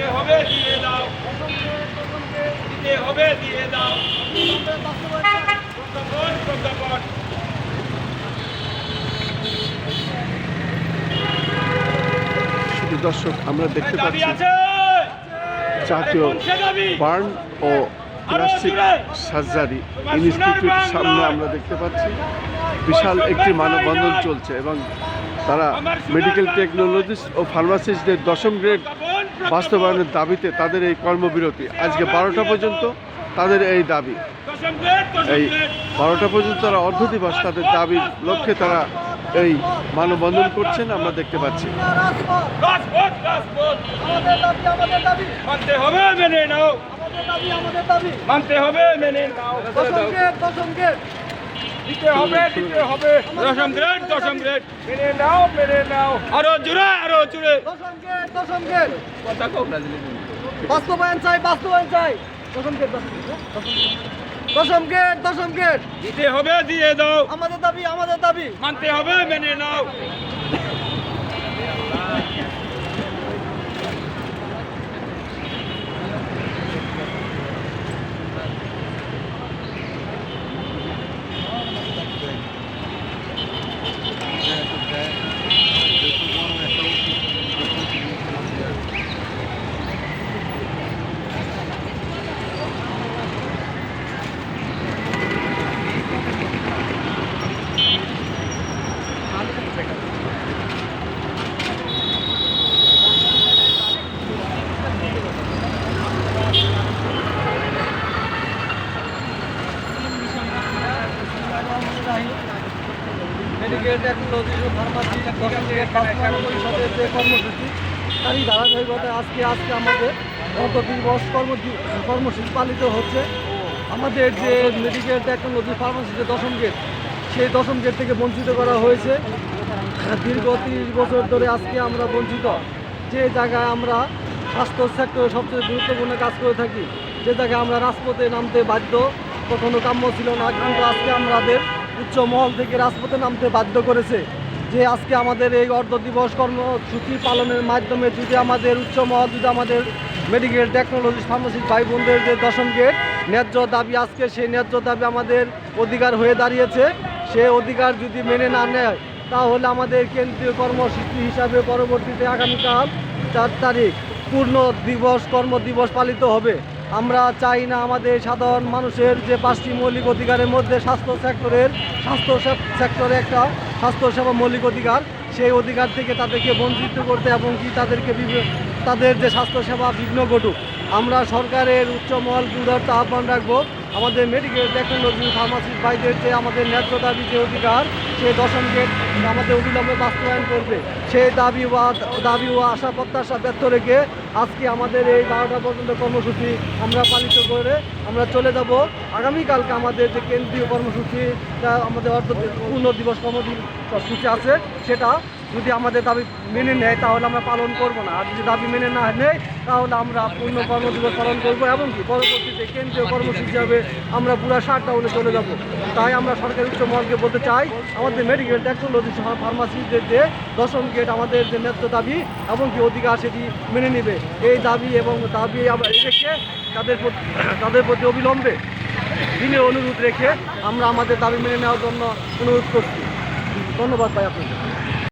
দিতে হবে দিয়ে দাও। দিতে হবে দিয়ে দাও। প্রজ্ঞাপন প্রজ্ঞাপন। দর্শক আমরা দেখতে পাচ্ছি জাতীয়? বার্ন ও প্লাস্টিক সার্জারি ইনস্টিটিউটের সামনে আমরা দেখতে পাচ্ছি। বিশাল একটি মানববন্ধন চলছে এবং তারা মেডিকেল টেকনোলজিস্ট ও ফার্মাসিস্টদের দশম গ্রেড। বাস্তবায়নের দাবিতে তাদের এই কর্মবিরতি। আজকে বারোটা পর্যন্ত তাদের এই দাবি। দশম গ্রেড, দশম এই বারোটা পর্যন্ত তারা অর্ধ দিবস তাদের দাবির লক্ষ্যে তারা এই মানববন্ধন করছেন আমরা দেখতে পাচ্ছি। রাজপথ, রাজপথ। আমাদের দাবি আমাদের দাবি মানতে হবে মেনে নাও। আমাদের দাবি আমাদের দাবি। মানতে হবে মেনে নাও। দিতে হবে দিতে হবে। দশম গ্রেড দশম গ্রেড। মেনে নাও মেনে নাও। আরও জুড়ে আরও জুড়ে। দশম গেট দশম গ্রেড। কথা কও না দিলে। বাস্তবায়ন চাই বাস্তবায়ন চাই। দশম গ্রেড দশম গ্রেড দশম গেট। দশম গেট দশম গেট দিতে হবে দিয়ে দাও। আমাদের দাবি আমাদের দাবি। মানতে হবে মেনে নাও। কর্মসূচি তারই ধারাবাহিকতায় আজকে আজকে আমাদের গত দিবস কর্ম কর্মসূচি পালিত হচ্ছে। আমাদের যে মেডিকেল টেকনোলজি ফার্মাসি যে দশম গেট সেই দশম গেট থেকে বঞ্চিত করা হয়েছে। দীর্ঘ তিরিশ বছর ধরে আজকে আমরা বঞ্চিত। যে জায়গায় আমরা স্বাস্থ্য সেক্টরে সবচেয়ে গুরুত্বপূর্ণ কাজ করে থাকি, যে জায়গায় আমরা রাজপথে নামতে বাধ্য, কখনো কাম্য ছিল না। কিন্তু আজকে আমাদের উচ্চ মহল থেকে রাজপথে নামতে বাধ্য করেছে যে আজকে আমাদের এই অর্ধ দিবস কর্মসূচি পালনের মাধ্যমে যদি আমাদের উচ্চ মহল যদি আমাদের মেডিকেল টেকনোলজি ফার্মাসি ভাই বোনদের যে দশম গেট ন্যায্য দাবি আজকে সেই ন্যায্য দাবি আমাদের অধিকার হয়ে দাঁড়িয়েছে। সে অধিকার যদি মেনে না নেয়, তাহলে আমাদের কেন্দ্রীয় কর্মসূচি হিসাবে পরবর্তীতে আগামীকাল চার তারিখ পূর্ণ দিবস কর্ম দিবস পালিত হবে। আমরা চাই না আমাদের সাধারণ মানুষের যে পাঁচটি মৌলিক অধিকারের মধ্যে স্বাস্থ্য সেক্টরের স্বাস্থ্য সেক্টরে একটা স্বাস্থ্যসেবা মৌলিক অধিকার, সেই অধিকার থেকে তাদেরকে বঞ্চিত করতে এবং কি তাদেরকে তাদের যে স্বাস্থ্যসেবা বিঘ্ন ঘটুক। আমরা সরকারের উচ্চ মহল দুর্দার্থ আহ্বান রাখব। আমাদের মেডিকেল টেকনোলজি ফার্মাসি ভাইদের যে আমাদের ন্যায্য দাবি, যে অধিকার, সে দশম গেট আমাদের অবিলম্বে বাস্তবায়ন করবে। সেই দাবি বা দাবি ও আশা প্রত্যাশা ব্যর্থ রেখে আজকে আমাদের এই বারোটা পর্যন্ত কর্মসূচি আমরা পালিত করে আমরা চলে যাব। আগামীকালকে আমাদের যে কেন্দ্রীয় কর্মসূচি আমাদের অর্থ পূর্ণ দিবস কর্মসূচি আছে, সেটা যদি আমাদের দাবি মেনে নেয়, তাহলে আমরা পালন করব না। আর যদি দাবি মেনে না নেয়, তাহলে আমরা পূর্ণ কর্মদিবস পালন করব এবং কি? পরবর্তীতে কেন্দ্রীয় কর্মসূচি হিসাবে আমরা পুরা সাত টাউনে চলে যাব। তাই আমরা সরকারি উচ্চ মহলকে বলতে চাই, আমাদের মেডিকেল টেকনোলজি ফার্মাসিদের যে দশম গেট আমাদের যে ন্যায্য দাবি এবং কি অধিকার সেটি মেনে নেবে। এই দাবি এবং দাবি আমরা রেখে তাদের প্রতি- তাদের প্রতি অবিলম্বে দিনের অনুরোধ রেখে আমরা আমাদের দাবি মেনে নেওয়ার জন্য অনুরোধ করছি। ধন্যবাদ ভাই আপনাদের